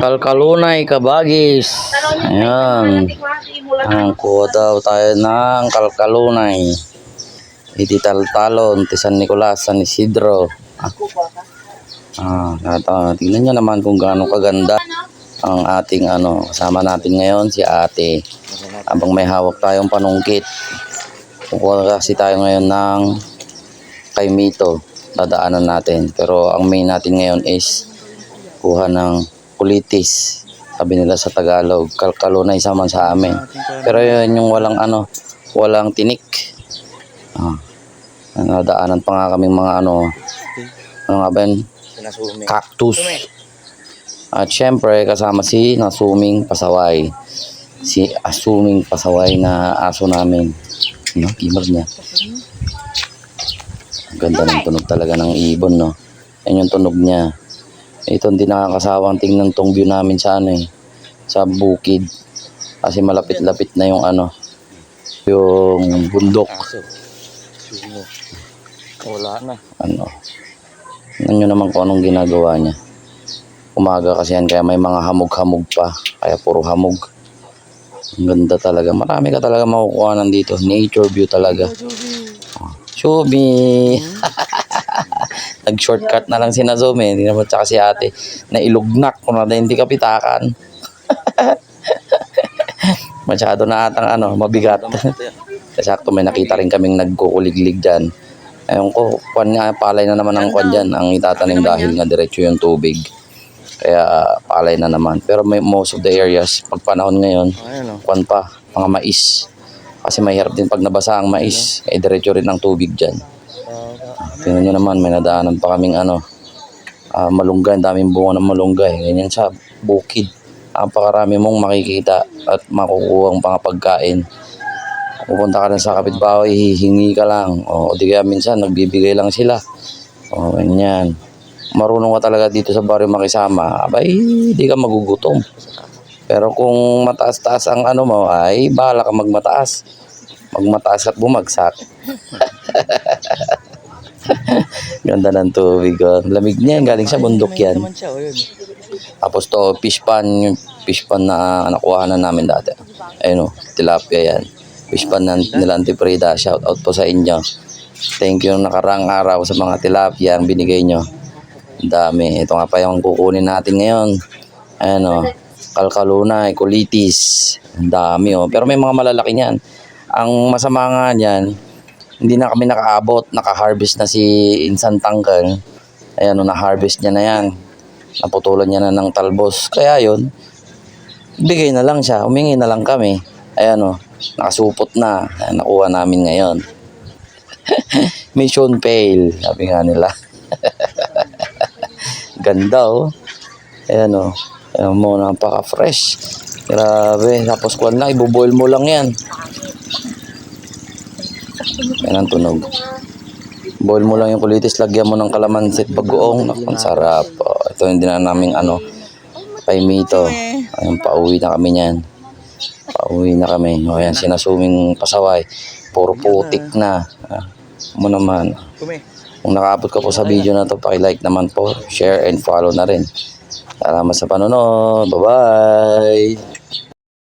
Kalkalunay, kabagis. Ayan. Ang kuha tayo ng kalkalunay. Itital talon, ti San Nicolas, San Isidro. Ah, ah tingnan nyo naman kung gaano kaganda ang ating ano, kasama natin ngayon si ate. Habang may hawak tayong panungkit. Kukuha kasi tayo ngayon ng kay Mito. Dadaanan natin. Pero ang main natin ngayon is kuha ng kulitis. Sabi nila sa Tagalog, kalkalunay sa man sa amin. Pero yun yung walang ano, walang tinik. Ah. Nadaanan pa nga kaming mga ano, ano nga ba yun? Cactus. At syempre, kasama si Nasuming Pasaway. Si Asuming Pasaway na aso namin. No, kimag niya. Ang Ganda ng tunog talaga ng ibon, no? Yan yung tunog niya. Ito hindi nakakasawang tingnan tong view namin sa ano eh, sa bukid. Kasi malapit-lapit na yung ano, yung bundok. Wala na. Ano. Tingnan nyo naman kung anong ginagawa niya. Umaga kasi yan, kaya may mga hamog-hamog pa. Kaya puro hamog. Ang ganda talaga. Marami ka talaga makukuha nandito. Nature view talaga. Chubi! Nag-shortcut na lang si Nazome. Hindi naman tsaka si ate. Na ilugnak kung na hindi ka pitakan. Masyado na atang ano, mabigat. Kasi sakto may nakita rin kaming nagkukuliglig dyan. Ayun ko, kwan nga, palay na naman ang kwan dyan. Ang itatanim dahil nga diretso yung tubig. Kaya palay na naman. Pero may most of the areas, pag panahon ngayon, Ayun o. kwan pa, mga mais. Kasi mahirap din pag nabasa ang mais, eh diretso rin ang tubig dyan. Tingnan nyo naman, may nadaanan pa kaming ano, ah, malunggay, ang daming bunga ng malunggay. Ganyan sa bukid. Napakarami mong makikita at makukuha ang mga pagkain. Pupunta ka na sa kapitbahay, hihingi ka lang. O, di kaya minsan, nagbibigay lang sila. O, ganyan. Marunong ka talaga dito sa baryo makisama, abay, di ka magugutom. Pero kung mataas-taas ang ano mo, ay bahala ka magmataas. Magmataas at bumagsak. Ganda ng tubig. Oh. Lamig niya, galing sa bundok yan. naman siya. O yun. Tapos to, fish pan, yung fish pan na nakuha na namin dati. Ayun o, tilapia yan. Fish pan na nila Auntie Frida, shout out po sa inyo. Thank you nakarang araw sa mga tilapia ang binigay nyo. Ang dami. Ito nga pa yung kukunin natin ngayon. Ayan o, kalkalunay, kulitis. Ang dami o. Pero may mga malalaki niyan. Ang masama nga niyan, hindi na kami nakaabot. Naka-harvest na si Insan Tangkal. Ayan o, na-harvest niya na yan naputulan niya na ng talbos. Kaya yun, bigay na lang siya, humingi na lang kami. Ayan o, nakasupot na, Ayan, nakuha namin ngayon. Mission fail, sabi nga nila. Ganda o. Ayan o, ayan mo, napaka-fresh. Grabe, tapos kuwan lang, ibuboil mo lang yan. Yan ang tunog. Boil mo lang yung kulitis, lagyan mo ng kalamansi at bagoong. Naku, ang sarap. Oh, ito yung dinan naming ano, kay Mito. Ayun, pauwi na kami niyan. Pauwi na kami. O yan, sinasuming pasaway. Puro putik na. Ah, mo naman. Kung nakaabot ka po sa video na to, paki-like naman po, share and follow na rin. Salamat sa panonood. Bye-bye!